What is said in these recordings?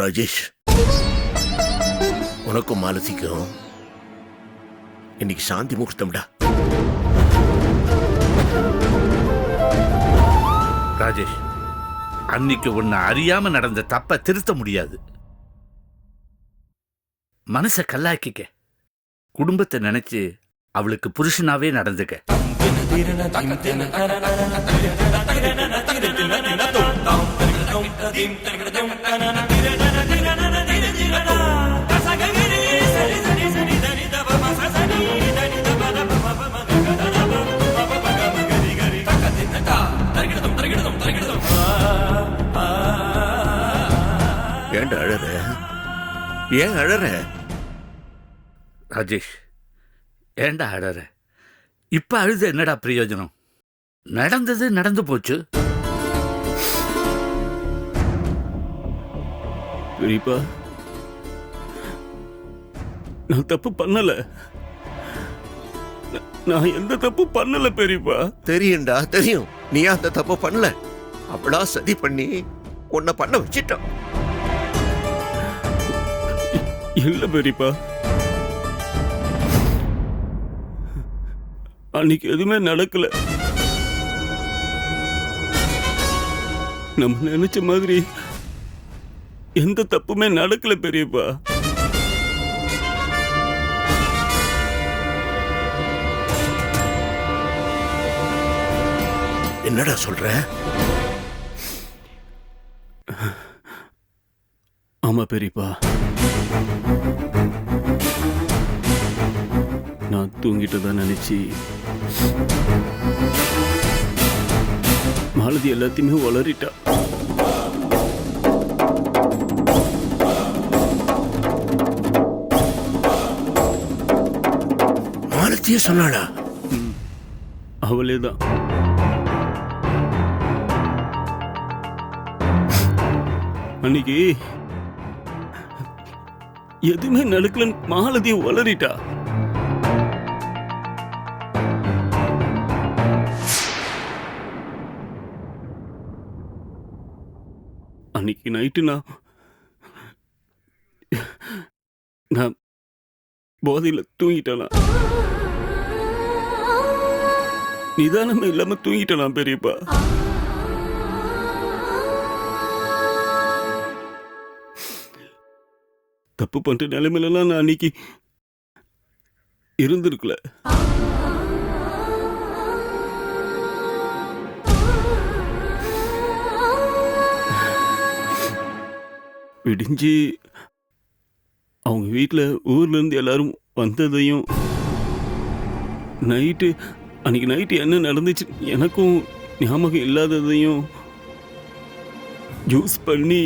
ராஜேஷ் உனக்கும் மாலதிக்கும் இன்னைக்கு சாந்தி முகூர்த்தம்டா. ராஜேஷ் அன்னைக்கு உன்னை அறியாம நடந்த தப்ப திருத்த முடியாது. மனச கல்லாக்கிக்க. குடும்பத்தை நினைச்சு அவளுக்கு புருஷனாவே நடந்துக்க. ஏன் அழற? ராஜேஷ் ஏண்டா அழற? இப்ப அழுது என்னடா பிரயோஜனம்? நடந்தது நடந்து போச்சு. பெரியப்பா நான் தப்பு பண்ணல. நான் எந்த தப்பு பண்ணல பெரியப்பா தெரியும்டா தெரியும். நீ அந்த தப்பு பண்ணல. அவளா சதி பண்ணி உன்னை பண்ண வச்சிட்டான் இல்ல பெரியப்பா. அன்னைக்கு எதுவுமே நடக்கல. நம்ம நினைச்ச மாதிரி எந்த தப்புமே நடக்கல பெரியப்பா. என்னடா சொல்ற? ஆமா பெரியப்பா. நான் தூங்கிட்டு தான் நினைச்சு மாலதி எல்லாத்தையுமே வளரிட்டா. மாலத்தியே சொன்னாளா? அவளே தான் அன்னைக்கு எதுவுமே நடக்கலன்னு மாலதி வளரிட்டா அன்னைக்கு நைட்டு நான் நான் போதையில தூங்கிட்டேனா? நிதானமே இல்லாம தூங்கிட்டேனா பெரியப்பா? தப்பு பண்ணுற நிலைமையிலலாம் நான் அன்னைக்கு இருந்திருக்கல. விடிஞ்சு அவங்க வீட்டில் ஊர்ல இருந்து எல்லாரும் வந்ததையும் நைட்டு அன்னைக்கு நைட்டு என்ன நடந்துச்சு எனக்கும் ஞாபகம் இல்லாததையும் ஜூஸ் பண்ணி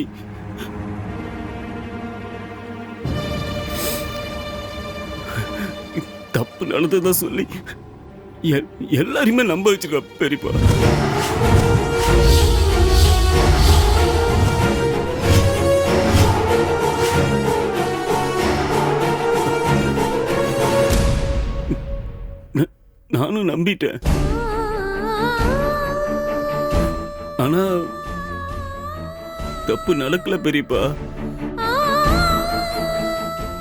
தப்பு நடந்ததா சொல்லி எல்லாரையுமே நம்ப வச்சிருக்கா பெரியப்பா. நானும் நம்பிட்டேன். ஆனா தப்பு நடக்கல பெரியப்பா.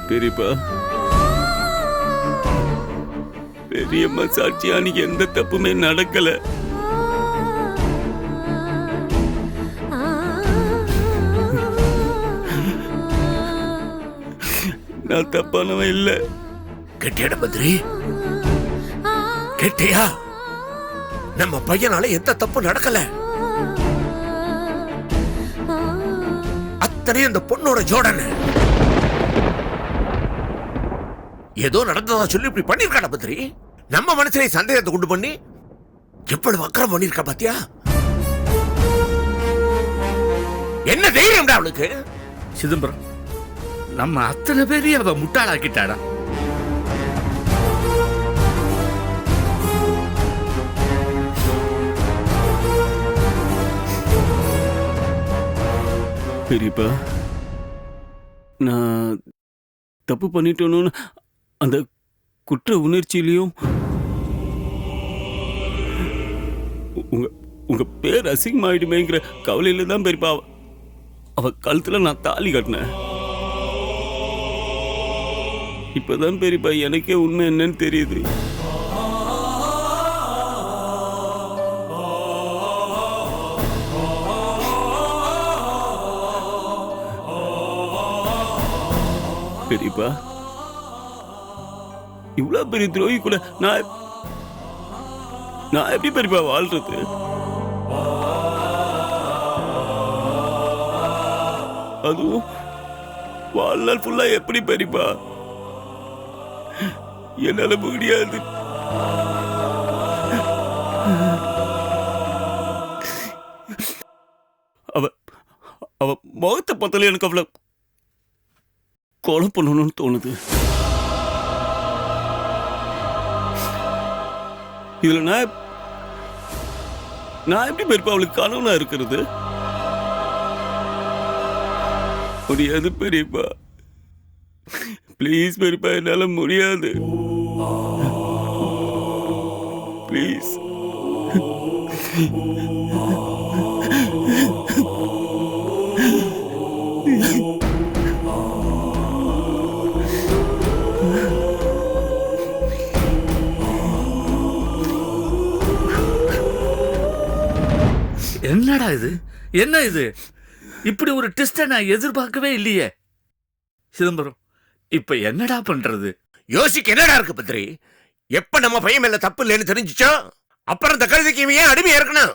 பெரியப்பா. பெரியம்மா சாட்சியா அன்னைக்கு எந்த தப்புமே நடக்கல. நான் தப்பானவன் இல்லை. கெட்டியாட பத்ரி கெட்டியா? நம்ம பையனால எந்த தப்பு நடக்கல. அத்தனையும் அந்த பொண்ணோட ஜோடனை. ஏதோ நடந்ததா சொல்லி இப்படி பண்ணிருக்காடா பத்ரி நம்ம மனசுல சந்தேகத்தை கொண்டு பண்ணி எவ்வளவு அக்கறம் பண்ணிருக்கா பாத்தியா? என்ன தைரியம்டா அவளுக்கு? சிதம்பரம் நம்ம அத்தனை பேரையும் அவ முட்டாளாக்கிட்டாடா. பெரியப்பா நான் தப்பு பண்ணிட்டோன்னு அந்த குற்ற உணர்ச்சியிலையும் உங்க உங்க பேர் அசிங்கமாயிடுமேங்கிற கவலையில தான் பெரியப்பா. அவ- கழுத்துல நான் தாலி கட்டினேன். இப்பதான் பெரியப்பா எனக்கே உண்மை என்னன்னு தெரியுது. பெரியப்பா இவ்வளவு பெரிய துரோகி கூட நான் நான் எப்படி பெரியப்பா வாழ்றது? அதுவும் வாழ்நாள் ஃபுல்லா எப்படி பெரியப்பா? என்னால முடியாது. அவ அவ முகத்தை பார்த்தாலே எனக்கு அவ்வளோ கொலை பண்ணணும்னு தோணுது. இதுல நான் நான் எப்படி பெருப்பா அவளுக்கு கனவுனா இருக்கிறது? முடியாது பெரியப்பா. ப்ளீஸ் பெரியப்பா என்னால முடியாது. ப்ளீஸ் இது? என்ன இது? இப்படி ஒரு டெஸ்ட்டை நான் எதிர்பார்க்கவே இல்லையே. சிதம்பரம் இப்ப என்னடா பண்றது? யோசிக்க என்னடா இருக்கு பத்ரி? எப்ப நம்ம பையன் மேல தப்பு இல்லைன்னு தெரிஞ்சுச்சோ அப்புறம் இந்த கழுதைக்கு இவன் ஏன் அடிமையா இருக்கணும்?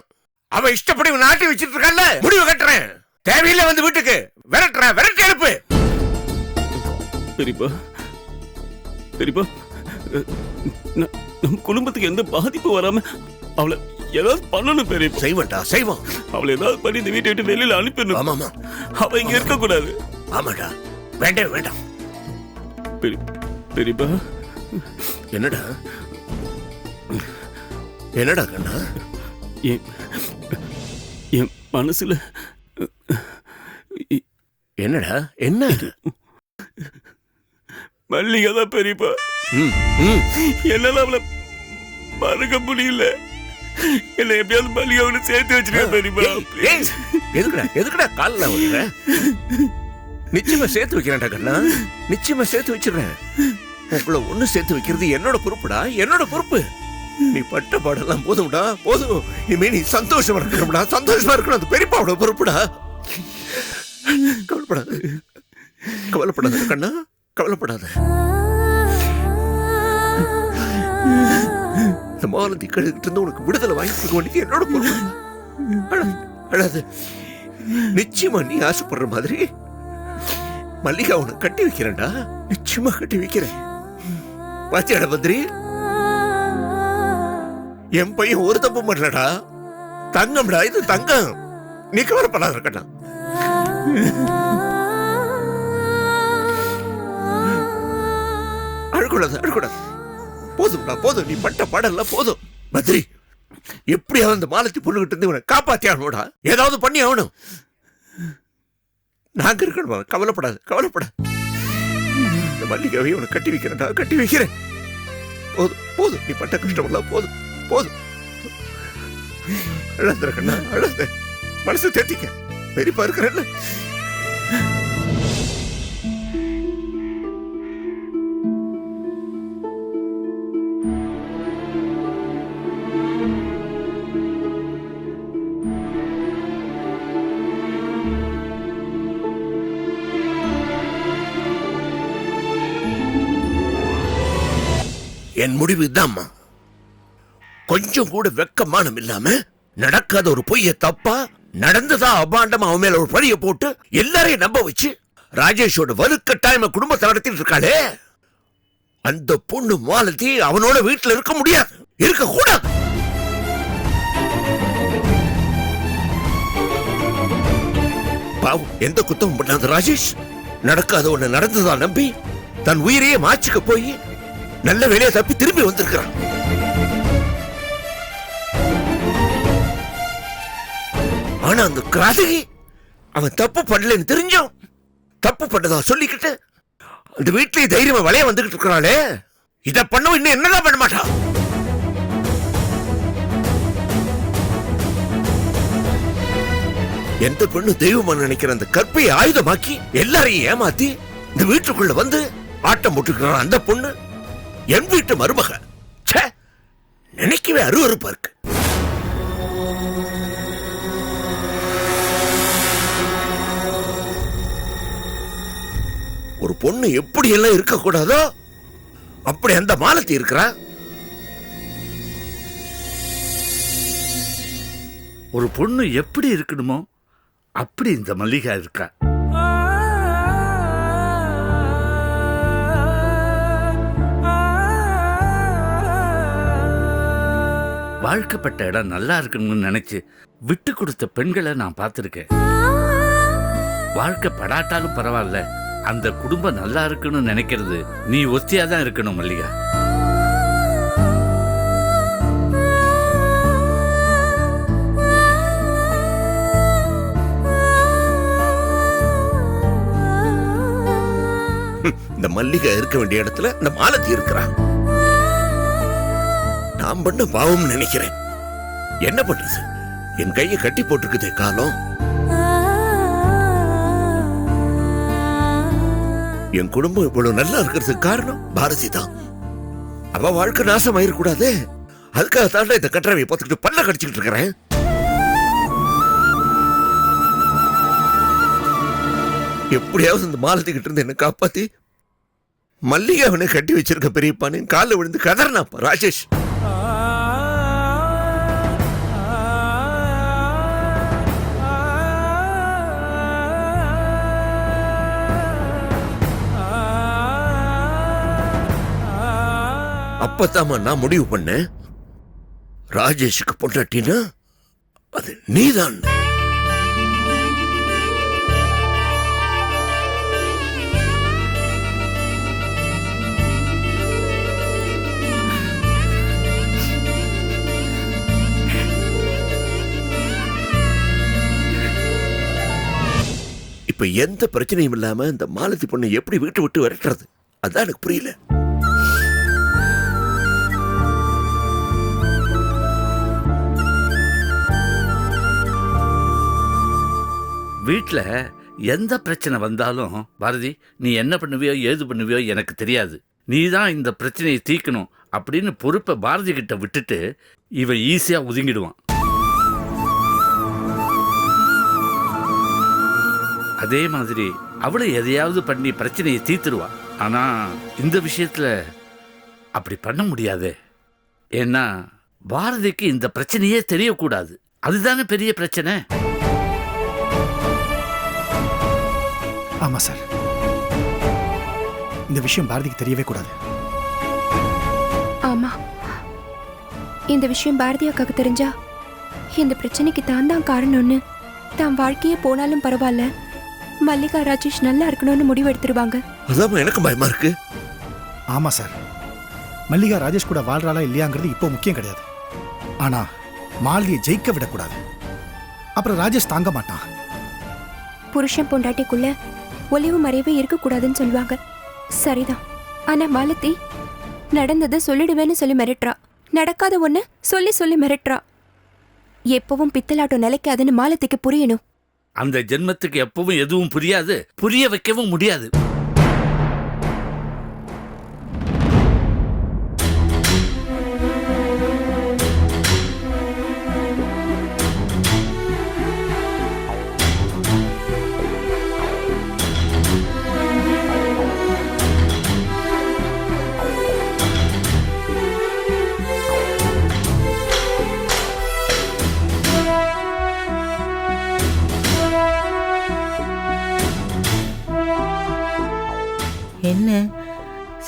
அவ இஷ்டப்படி இவன் நாட்டி வச்சிட்டு இருக்கான்ல? முடிவு கட்டுறேன். தேவையில்லை வந்து வீட்டுக்கு. விரட்டுறேன் விரட்டி எழுப்பு. பெரியப்பா பெரியப்பா அஹ், ந- நம்ம குடும்பத்துக்கு எந்த பாதிப்பும் வராம அவளை ஏதாவது பண்ணணும் பெரியப்பா செய்வன்டா செய்வோம். அவளை ஏதாவது பண்ணி இந்த வீட்டை விட்டு வெளியில அனுப்பிடணும். ஆமாமா அவ இங்க இருக்க கூடாது ஆமாடா வேண்டவே வேண்டாம் பெரியப்பா. என்னடா? என்னடா கண்ணா? என் மனசுல என்னடா? என்ன இது? மல்லிகை தான் பெரியப்பா. என்னால அவளை மறக்க முடியல. என்ன எப்படியாவது மல்லிகாவோட சேர்த்து வச்சிருக்க பெரியப்பா ஏய், please. ஏய், எதுக்குடா எதுக்குடா காலில் விடுற நிச்சயமா சேர்த்து வைக்கிறேன்டா கண்ணா. நிச்சயமா சேர்த்து வச்சிடுறேன். உங்களை ஒண்ணு சேர்த்து வைக்கிறது என்னோட பொறுப்புடா என்னோட பொறுப்பு. நீ பட்ட பாடெல்லாம் போதும்டா போதும். இனிமே நீ சந்தோஷமா இருக்கணும்டா சந்தோஷமா இருக்கணும் அது பெரியப்பாவோட பொறுப்புடா. கவலைப்படாத. கவலைப்படாத கண்ணா கவலைப்படாத. இந்த மாலதி கழுகிட்டு இருந்து உனக்கு விடுதலை வாங்கி கொடுக்க வேண்டியது என்னோட பொறுப்பு அழாத, நிச்சயமா நீ ஆசைப்படுற மாதிரி. மல்லிகா உனக்கு கட்டி வைக்கிறேன்டா. நிச்சயமா கட்டி வைக்கிறேன். பாத்தியாட பத்ரி என் பையன் ஒரு தப்பு பண்ணலடா. தங்கம்டா இது தங்கம். நீ கவலைப்படாத இருக்கட்டா அழுக்கூடாது அழுக்கூடாது போதும்டா போதும். நீ பட்ட பாடல்ல போதும். பத்ரி எப்படியாவது அந்த மாலத்தி பொண்ணுகிட்ட இருந்து இவனை காப்பாத்தி ஆகணும்டா. ஏதாவது பண்ணி ஆகணும். நாங்க இருக்கணும்? கவலைப்படாது கவலைப்படாது. இந்த மல்லிகாவை உனக்கு கட்டி வைக்கிறேன்டா கட்டி வைக்கிறேன். போதும் போதும். நீ பட்ட கஷ்டமெல்லாம் போதும் போதும். அழாத கண்ணா அழாத. மனசு தேத்திக்க. பெரியப்பா இருக்கிறேன்ல என் முடிவு இதாம்மா. கொஞ்சம் கூட வெக்கமானம் இல்லாம நடக்காத ஒரு பொய்ய தப்பா நடந்ததா அபாண்டம் அவன் மேல ஒரு பழிய போட்டு எல்லாரையும் நம்ப வச்சு ராஜேஷோட வலுக்கட்டாயம குடும்பத்தை நடத்திட்டு இருக்காளே. அந்த பொண்ணு மாலதி அவனோட வீட்டுல இருக்க முடியாது. இருக்க கூடாது. பாவம் எந்த குத்தமும் பண்ணாத ராஜேஷ். நடக்காத ஒண்ணு நடந்ததா நம்பி தன் உயிரையே மாச்சுக்க போய் நல்ல வேலையை தப்பி திரும்பி வந்திருக்கிறான். ஆனா அந்த கிராதகி அவன் தப்பு பண்ணலன்னு தெரிஞ்சோம் தப்பு பண்ணதா சொல்லிக்கிட்டு அந்த வீட்லயே தைரியமா வளைய வந்துகிட்டு இருக்கிறாளே. இத பண்ணவும் இன்னும் என்னதான் பண்ண மாட்டா? எந்த பெண்ணு தெய்வமா நினைக்கிற அந்த கற்பையை ஆயுதமாக்கி எல்லாரையும் ஏமாத்தி இந்த வீட்டுக்குள்ள வந்து ஆட்டம் போட்டுக்கிறான் அந்த பொண்ணு. என் வீட்டு மருமக. ச்சே நினைக்கவே அருவருப்பா இருக்கு. ஒரு பொண்ணு எப்படி எல்லாம் இருக்கக்கூடாதோ அப்படி அந்த மாலத்தி இருக்கிறா. ஒரு பொண்ணு எப்படி இருக்கணுமோ அப்படி இந்த மல்லிகா இருக்கா. வாழ்க்கப்பட்ட இடம் நல்லா இருக்கணும்னு நினைச்சு விட்டு கொடுத்த பெண்களை நான் பார்த்துருக்கேன். வாழ்க்கை படாட்டாலும் பரவாயில்ல. அந்த குடும்பம் நல்லா இருக்கணும்னு நினைக்கிறது நீ ஒத்தியா தான் இருக்கணும் மல்லிகா. இந்த மல்லிகை இருக்க வேண்டிய இடத்துல இந்த மாலத்தி இருக்கிறா நான் பண்ண பாவம் நினைக்கிறேன். என்ன பண்றது என் கையை கட்டி போட்டிருக்குதே காலம். என் குடும்பம் இவ்வளவு நல்லா இருக்கிறதுக்கு காரணம் பாரதி தான். அவ வாழ்க்கை நாசம் நாசமாயிடக்கூடாது அதுக்காக தாண்டா இந்த கட்டுறவை பார்த்துக்கிட்டு பல்ல கடிச்சுக்கிட்டு இருக்கிறேன். எப்படியாவது இந்த மாலத்தி கிட்ட இருந்து என்ன காப்பாத்தி மல்லிகை அவனை கட்டி வச்சிருக்க பெரியப்பான்னு காலில் விழுந்து கதறினாப்பா ராஜேஷ். அப்பத்தாமா நான் முடிவு பண்ணேன் ராஜேஷுக்கு பொண்டாட்டினா அது நீதான். இப்ப எந்த பிரச்சனையும் இல்லாம இந்த மாலதி பொண்ணை எப்படி வீட்டு விட்டு விரட்டுறது? அதான் எனக்கு புரியல. வீட்டில் எந்த பிரச்சனை வந்தாலும் பாரதி நீ என்ன பண்ணுவியோ ஏது பண்ணுவியோ எனக்கு தெரியாது. நீ தான் இந்த பிரச்சனையை தீர்க்கணும் அப்படின்னு பொறுப்பை பாரதி கிட்ட விட்டுட்டு இவன் ஈஸியாக ஒதுங்கிடுவான். அதே மாதிரி அவளை எதையாவது பண்ணி பிரச்சனையை தீர்த்துடுவா. ஆனால் இந்த விஷயத்தில் அப்படி பண்ண முடியாதே. ஏன்னா பாரதிக்கு இந்த பிரச்சனையே தெரியக்கூடாது. அதுதானே பெரிய பிரச்சனை? ஆமா சார். இந்த விஷயம் பாரதிக்கு தெரியவே கூடாது. ஆமா. இந்த விஷயம் பாரதி அக்காக்கு தெரிஞ்சா இந்த பிரச்சனைக்கு தான் தான் காரணம்னு தான் வாழ்க்கையே போனாலும் பரவாயில்ல. மல்லிகா ராஜேஷ் நல்லா இருக்கணும்னு முடிவு எடுத்துருவாங்க. அதான் எனக்கு பயமா இருக்கு. ஆமா சார். மல்லிகா ராஜேஷ் கூட வாழ்றாளா இல்லையாங்கிறது இப்போ முக்கியம் கிடையாது. ஆனா மாலதியை ஜெயிக்க விடக்கூடாது. அப்புறம் ராஜேஷ் தாங்க மாட்டான். புருஷன் பொண்டாட்டிக்குள்ள ஒளிவு மறைவே இருக்கக்கூடாதுன்னு சொல்லுவாங்க. சரிதான் ஆனா மாலத்தி நடந்ததை சொல்லிடுவேன்னு சொல்லி மிரட்டுறா. நடக்காத ஒன்று சொல்லி சொல்லி மிரட்டுறா. எப்பவும் பித்தலாட்டம் நிலைக்காதுன்னு மாலத்திக்கு புரியணும். அந்த ஜென்மத்துக்கு எப்பவும் எதுவும் புரியாது புரிய வைக்கவும் முடியாது.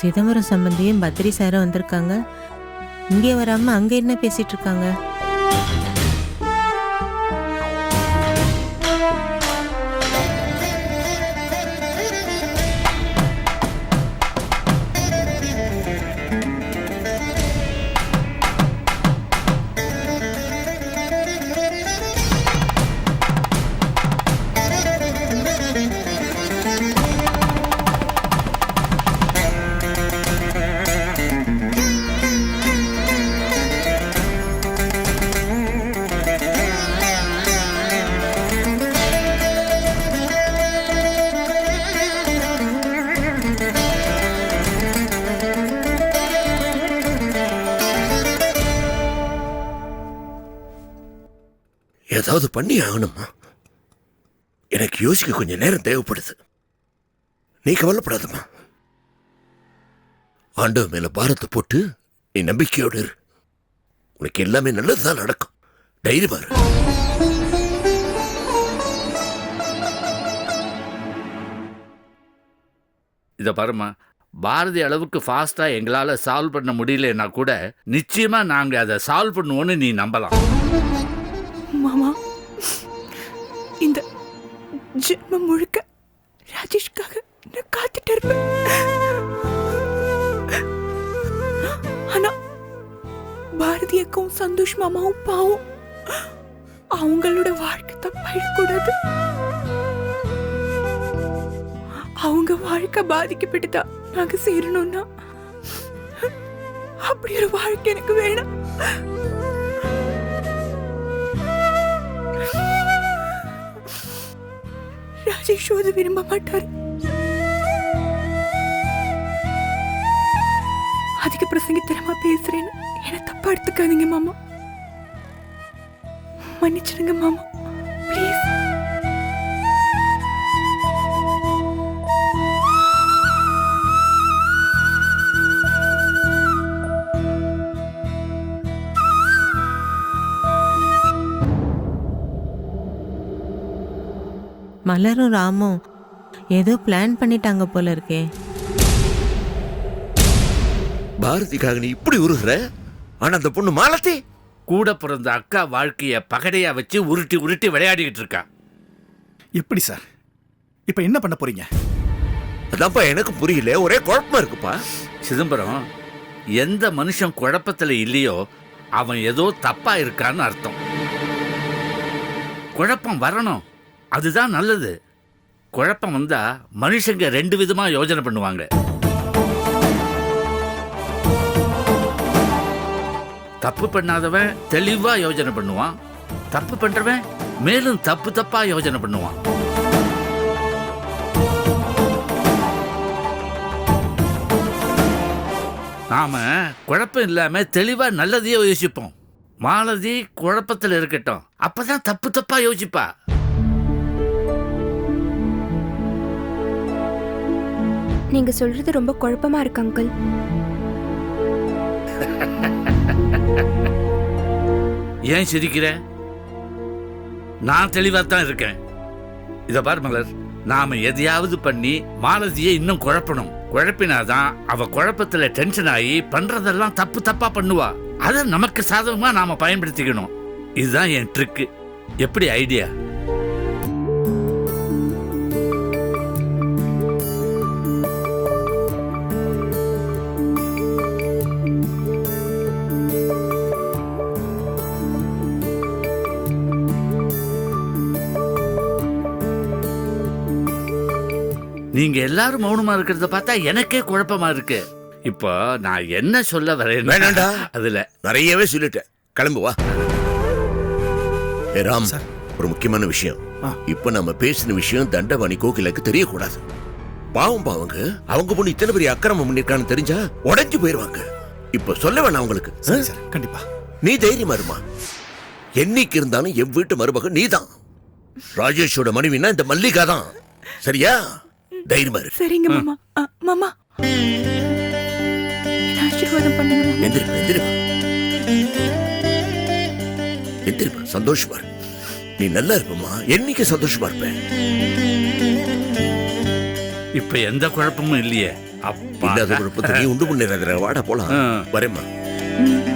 சிதம்பரம் சம்பந்தியும் பத்ரி சாரும் வந்திருக்காங்க. இங்கே வராமல் அங்கே என்ன பேசிகிட்ருக்காங்க இருக்காங்க? ஏதாவது பண்ணி ஆகணுமா? எனக்கு யோசிக்க கொஞ்சம் நேரம் தேவைப்படுது. நீ கவலைப்படாதம்மா. ஆண்டவன் மேல பாரத்தை போட்டு நீ நம்பிக்கையோடு இரு. உனக்கு எல்லாமே நல்லதுதான் நடக்கும். தைரியமா இரு. இதை பாருமா பாரதி அளவுக்கு ஃபாஸ்ட்டாக எங்களால் சால்வ் பண்ண முடியலன்னா கூட நிச்சயமாக நாங்கள் அதை சால்வ் பண்ணுவோன்னு நீ நம்பலாம். மாமா இந்த ஜென்மம் முழுக்க ராஜேஷ்காக நான் காத்துட்டு இருப்பேன். ஆனா பாரதி அக்காவும் சந்தோஷ் மாமாவும் பாவம். அவங்களோட வாழ்க்கை தப்பாயிடக்கூடாது அவங்க வாழ்க்கை பாதிக்கப்பட்டுதா நாங்க சேரணும்னா அப்படி ஒரு வாழ்க்கை எனக்கு வேணும். ராஜேஷ் அது விரும்ப மாட்டார். அதிக பிரசங்கித்தனமா பேசுறேன்னு என்ன தப்பா எடுத்துக்காதீங்க மாமா. மன்னிச்சிடுங்க மாமா. மலரும் ராமும் ஏதோ பிளான் பண்ணிட்டாங்க போல இருக்கே. பாரதிக்காக நீ இப்படி உருகுற? ஆனா அந்த பொண்ணு மாலத்தி கூட பிறந்த அக்கா வாழ்க்கையை பகடையாக வச்சு உருட்டி உருட்டி விளையாடிக்கிட்டு இருக்கா. எப்படி சார்? இப்போ என்ன பண்ண போறீங்க? அதான்ப்பா எனக்கு புரியல. ஒரே குழப்பமா இருக்குப்பா. சிதம்பரம் எந்த மனுஷன் குழப்பத்தில் இல்லையோ அவன் ஏதோ தப்பா இருக்கான்னு அர்த்தம். குழப்பம் வரணும். அதுதான் நல்லது. குழப்பம் வந்தால் மனுஷங்க ரெண்டு விதமாக யோசனை பண்ணுவாங்க. தப்பு பண்ணாதவன் தெளிவாக யோசனை பண்ணுவான். தப்பு பண்ணுறவன் மேலும் தப்பு தப்பாக யோசனை பண்ணுவான். நாம் குழப்பம் இல்லாமல் தெளிவாக நல்லதையே யோசிப்போம். மாலதி குழப்பத்தில் இருக்கட்டும். அப்பதான் தப்பு தப்பாக யோசிப்பா. நீங்க சொல்றது ரொம்ப குழப்பமா இருக்கு அங்கிள் ஏன் சிரிக்கிற? நான் தெளிவா தான் இருக்கேன். இத பார் மலர் நாம எதையாவது பண்ணி மாலதியை இன்னும் குழப்பணும். குழப்பினாதான் அவ குழப்பத்துல டென்ஷன் ஆகி பண்றதெல்லாம் தப்பு தப்பா பண்ணுவா. அதை நமக்கு சாதகமா நாம பயன்படுத்திக்கணும். இதுதான் என் ட்ரிக்கு எப்படி ஐடியா நீங்க எல்லாரும் மௌனமா இருக்கிறத பார்த்தா எனக்கே குழப்பமா இருக்கு. இப்போ நான் என்ன சொல்ல வரேன் வேணாண்டா. அதுல. நிறையவே சொல்லிட்டேன். கிளம்பு வா. ஏ ராம் சார். ஒரு முக்கியமான விஷயம். ஆ. இப்ப நம்ம பேசின விஷயம் தண்டவாணி கோகிலுக்கு தெரியக்கூடாது. பாவம் பாவங்க. அவங்க பொண்ணு இத்தனை பெரிய அக்கிரமம் பண்ணிருக்கான்னு தெரிஞ்சா உடைஞ்சு போயிருவாங்க. இப்ப சொல்ல வேணாம் அவங்களுக்கு. கண்டிப்பா. நீ தைரியமா இருமா. என்னைக்கு இருந்தாலும் என் வீட்டு மருமகன் நீதான். ராஜேஷோட மனைவினா இந்த மல்லிகா தான் சரியா? தைரியமா இரு சரிங்க மாமா. அ, மாமா. என்ன ஆசீர்வாதம் பண்ணுங்க மாமா? எந்திரிப்பா எந்திரிப்பா. எந்திரிப்பா. சந்தோஷமா இரு. நீ நல்லா இருப்பமா என்னைக்கு சந்தோஷமா இருப்ப? இப்ப எந்த குழப்பமும் இல்லையே. அப்பா. இல்லாத குழப்பத்தை நீ உண்டு பண்ணிடுற வாடா போலாம். ஆ. வரேம்மா. ம்.